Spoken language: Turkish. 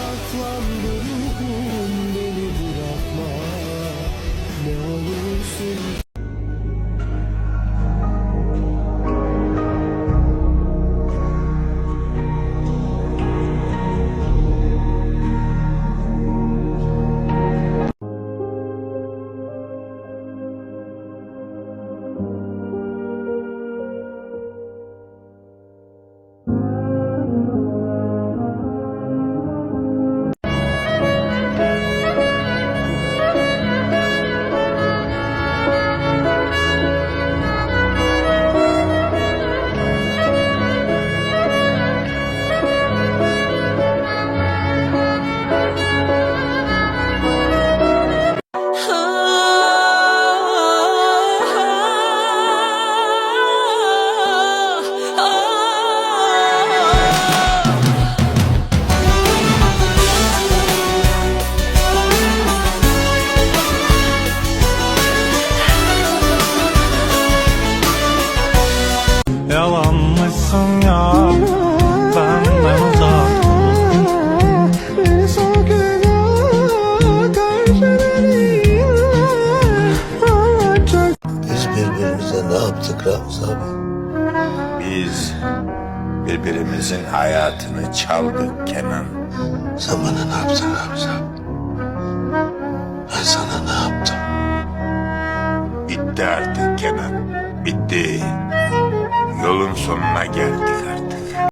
saklandırma ne yaptık Ramza abi? Biz birbirimizin hayatını çaldık Kenan. Sen bana ne yaptın Ramza abi? Ben sana ne yaptım? Bitti artık Kenan. Bitti. Yolun sonuna geldik artık.